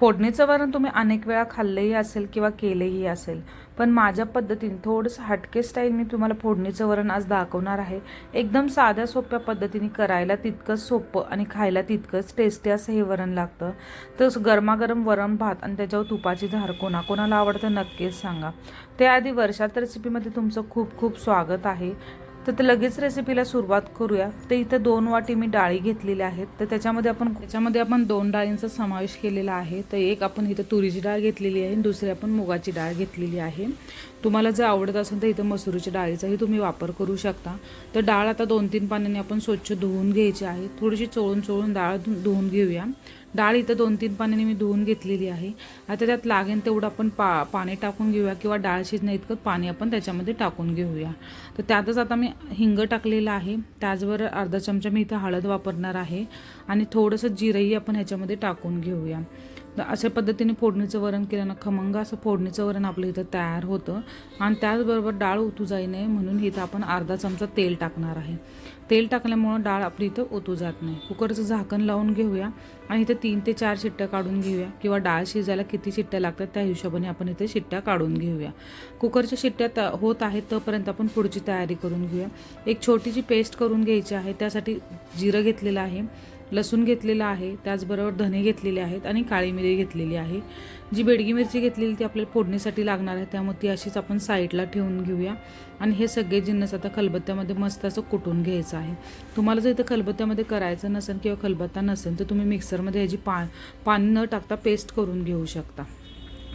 फोडणीचं वरण तुम्ही अनेक वेळा खाल्लंही असेल किंवा केलेही असेल पण माझ्या पद्धतीने थोडंसं हटके स्टाईल मी तुम्हाला फोडणीचं वरण आज दाखवणार आहे. एकदम साध्या सोप्या पद्धतीने करायला तितकंच सोपं आणि खायला तितकंच टेस्टी असं हे वरण लागतं. तर गरमागरम वरण भात आणि त्याच्यावर तुपाची धार कोणा कोणाला आवडतं नक्कीच सांगा. त्याआधी वर्षात रेसिपीमध्ये तुमचं खूप खूप स्वागत आहे. तर ते लगेच रेसिपीला सुरुवात करूया. तर इथं दोन वाटी मी डाळी घेतलेल्या आहेत. तर त्याच्यामध्ये आपण त्याच्यामध्ये आपण दोन डाळींचा समावेश केलेला आहे. तर एक आपण इथं तुरीची डाळ घेतलेली आहे. आणि दुसरी आपण मुगाची डाळ घेतलेली आहे. तुम्हाला जर आवडत असेल तर इथं मसुरीच्या डाळीचाही तुम्ही वापर करू शकता. तर डाळ आता दोन तीन पाण्याने आपण स्वच्छ धुवून घ्यायची आहे. थोडीशी चोळून चोळून डाळ धु- धुवून घेऊया. डाळ इथं दोन तीन पाण्याने मी धुवून घेतलेली आहे. आता त्यात लागेल तेवढं आपण पा पाणी टाकून घेऊया किंवा डाळ शिजण्या इतकं पाणी आपण त्याच्यामध्ये टाकून घेऊया. तर त्यातच आता मी हिंग टाकलेलं आहे. त्याचबरोबर अर्धा चमचा मी इथं हळद वापरणार आहे. आणि थोडंसं जिरंही आपण ह्याच्यामध्ये टाकून घेऊया. तर अशा पद्धतीने फोडणीचं वरण केल्यानं खमंग असं फोडणीचं वरण आपलं इथं तयार होतं. आणि त्याचबरोबर डाळ ओतू जाई नये म्हणून इथं आपण अर्धा चमचा तेल टाकणार आहे. तेल टाकल्यामुळं डाळ आपली इथं ओतू जात नाही. कुकरचं झाकण लावून घेऊया आणि इथं तीन ते चार शिट्ट्या काढून घेऊया. किंवा डाळ शिजायला किती शिट्ट्या लागतात त्या हिशोबाने आपण इथे शिट्ट्या काढून घेऊया. कुकरच्या शिट्ट्या त होत आहेत तोपर्यंत आपण पुढची तयारी करून घेऊया. एक छोटीशी पेस्ट करून घ्यायची आहे. त्यासाठी जिरं घेतलेलं आहे. लसूण घेतलेला आहे त्याचबरोबर धने घेतलेले आहेत आणि काळी मिरी घेतलेली आहे. जी बेडगी मिरची घेतलेली ती आपल्याला फोडणीसाठी लागणार आहे त्यामुळे ती अशीच आपण साईडला ठेवून घेऊया. आणि हे सगळे जिन्नस आता खलबत्त्यामध्ये मस्त असं कुटून घ्यायचं आहे. तुम्हाला जर इथं खलबत्त्यामध्ये करायचं नसेल किंवा खलबत्ता नसेल तर तुम्ही मिक्सरमध्ये ह्याची पा पाणी न टाकता पेस्ट करून घेऊ शकता.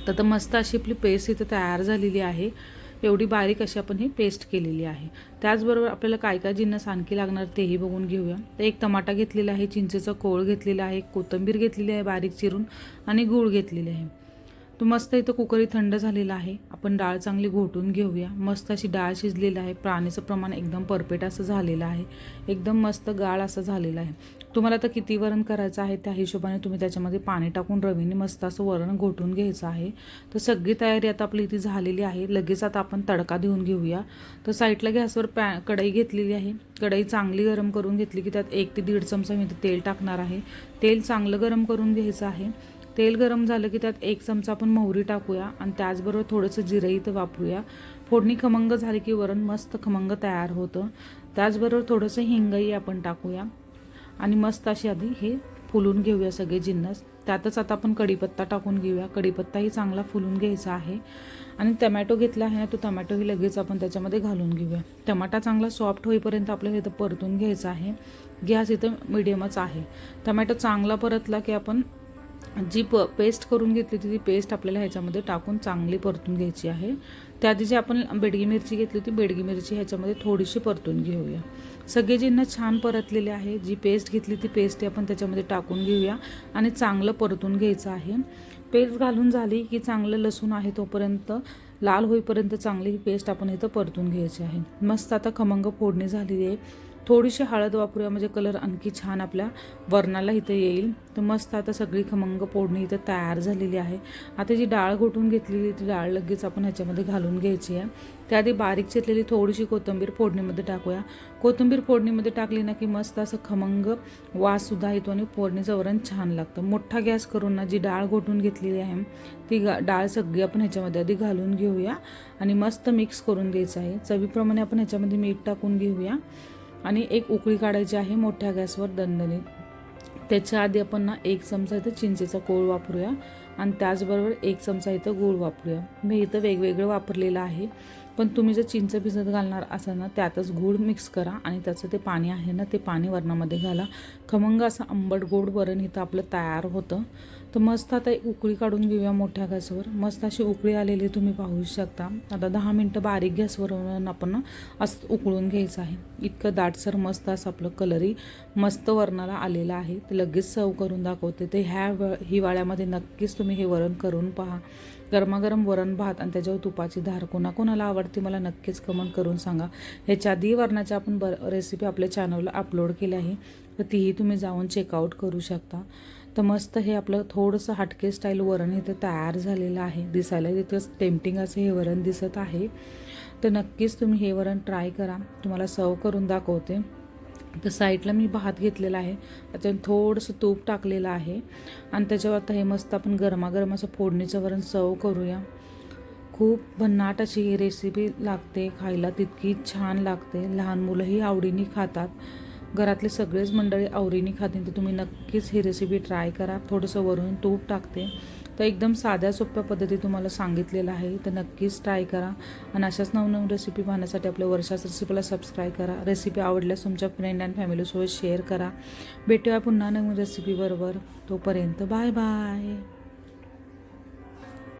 तर मस्त अशी आपली पेस्ट इथं तयार झालेली आहे. एवढी बारीक अशी आपण ही पेस्ट केलेली आहे. त्याचबरोबर आपल्याला काय काय जिन्नस आणखी लागणार तेही बघून घेऊया. तर एक टमाटा घेतलेला आहे चिंचेचा कोळ घेतलेला आहे कोथिंबीर घेतलेली आहे बारीक चिरून आणि गूळ घेतलेले आहे. तो मस्त इथं कुकरही थंड झालेला आहे. आपण डाळ चांगली घोटून घेऊया. मस्त अशी डाळ शिजलेली आहे. पाण्याचं प्रमाण एकदम परफेक्ट असं झालेलं आहे. एकदम मस्त गाळ असं झालेलं आहे. तुम्हाला आता किती वरण करायचं आहे त्या हिशोबाने तुम्ही त्याच्यामध्ये पाणी टाकून रवीने मस्त असं वरण घोटून घ्यायचं आहे. तर सगळी तयारी आता आपली इथे झालेली आहे. लगेच आता आपण तडका देऊन घेऊया. तर साईडला गॅसवर पॅ कढई घेतलेली आहे. कढई चांगली गरम करून घेतली की त्यात एक ते दीड चमचा मी तेल टाकणार आहे. तेल चांगलं गरम करून घ्यायचं आहे. तेल गरम झालं की त्यात एक चमचा आपण मोहरी टाकूया आणि त्याचबरोबर थोडंसं जिरंही इथं वापरूया. फोडणी खमंग झाली की वरण मस्त खमंग तयार होतं. त्याचबरोबर थोडंसं हिंगही आपण टाकूया. आणि मस्त अशी आधी हे फुलून घेऊया सगळे जिन्नस. त्यातच आता आपण कढीपत्ता टाकून घेऊया. कढीपत्ताही चांगला फुलून घ्यायचा आहे. आणि टमॅटो घेतला आहे ना तो टमॅटोही लगेच आपण त्याच्यामध्ये घालून घेऊया. टमाटा चांगला सॉफ्ट होईपर्यंत आपल्याला इथं परतून घ्यायचा आहे. गॅस इथं मिडियमच आहे. टमॅटो चांगला परतला की आपण जी प पेस्ट करून घेतली होती ती पेस्ट आपल्याला ह्याच्यामध्ये टाकून चांगली परतून घ्यायची आहे. त्याआधी जी आपण बेडगी मिरची घेतली होती बेडगी मिरची ह्याच्यामध्ये थोडीशी परतून घेऊया. सगळे छान परतलेले आहे. जी पेस्ट घेतली ती पेस्ट आपण त्याच्यामध्ये टाकून घेऊया आणि चांगलं परतून घ्यायचं आहे. पेस्ट घालून झाली की चांगलं लसूण आहे तोपर्यंत लाल होईपर्यंत चांगली ही पेस्ट आपण इथं परतून घ्यायची आहे. मस्त आता खमंग फोडणी झालेली आहे. थोडीशी हळद वापरूया म्हणजे कलर आणखी छान आपल्या वरणाला इथं येईल. तर मस्त आता सगळी खमंग फोडणी इथं तयार झालेली आहे. आता जी डाळ घोटून घेतलेली ती डाळ लगेच आपण ह्याच्यामध्ये घालून घ्यायची आहे. त्याआधी बारीक चिरलेली थोडीशी कोथिंबीर फोडणीमध्ये टाकूया. कोथिंबीर फोडणीमध्ये टाकली ना की मस्त असं खमंग वाससुद्धा येतो आणि फोडणीचं वरण छान लागतं. मोठा गॅस करून ना जी डाळ घोटून घेतलेली आहे ती गा डाळ सगळी आपण ह्याच्यामध्ये आधी घालून घेऊया. आणि मस्त मिक्स करून द्यायचं आहे. चवीप्रमाणे आपण ह्याच्यामध्ये मीठ टाकून घेऊया. आणि एक उकळी काढायची आहे मोठ्या गॅसवर दणदणीत. त्याच्या आधी आपण ना एक चमचा इथं चिंचेचा कोळ वापरूया आणि त्याचबरोबर एक चमचा इथं गूळ वापरूया. मी इथं वेगवेगळं वापरलेलं आहे. पण तुम्ही जर चिंच भिजत घालणार असाल ना त्यातच गूळ मिक्स करा आणि त्याचं ते पाणी आहे ना ते पाणी वरणामध्ये घाला. खमंग असं आंबट गोड वरण इथं आपलं तयार होतं. तर मस्त आता एक उकळी काढून घेऊया मोठ्या गॅसवर. मस्त अशी उकळी आलेली तुम्ही पाहू शकता. आता दहा मिनटं बारीक गॅसवर आपण असं उकळून घ्यायचं आहे. इतकं दाटसर मस्त असं आपलं कलरही मस्त वरणाला आलेलं आहे. ते लगेच सर्व करून दाखवते. ते ह्या व हिवाळ्यामध्ये नक्कीच तुम्ही हे वरण करून पहा. गरमागरम वरण भात आणि त्याच्यावर तुपाची धार कोणाकोणाला आवडते मला नक्कीच कमेंट करून सांगा. ह्याच्या आधी वरणाच्या आपण ब रेसिपी आपल्या चॅनलला अपलोड केली आहे. तर तीही तुम्ही जाऊन चेकआउट करू शकता. तर मस्त हे आपलं थोडंसं हटके स्टाईल वरण इथं तयार झालेलं आहे. दिसायला तिथं टेम्पटिंग असं हे वरण दिसत आहे. तर नक्कीच तुम्ही हे वरण ट्राय करा. तुम्हाला सर्व करून दाखवते. तर साईडला मी भात घेतलेला आहे. त्याच्यात थोडंसं तूप टाकलेलं आहे. आणि त्याच्यावर आता हे मस्त आपण गरमागरम असं फोडणीचं वरण सर्व करूया. खूप भन्नाट अशी ही रेसिपी लागते. खायला तितकी छान लागते. लहान मुलंही आवडीने खातात. घरातले सगळेच मंडळी आवरीने खातील तर तुम्ही नक्कीच ही रेसिपी ट्राय करा. थोडंसं वरून तूप टाकते. तर एकदम साध्या सोप्या पद्धती तुम्हाला सांगितलेलं आहे तर नक्कीच ट्राय करा. आणि अशाच नवनवीन रेसिपी पाहण्यासाठी आपल्या वर्षाच रेसिपीला सबस्क्राईब करा. रेसिपी आवडल्यास तुमच्या फ्रेंड अँड फॅमिलीसोबत शेअर करा. भेटूया पुन्हा नवीन रेसिपीबरोबर तोपर्यंत बाय बाय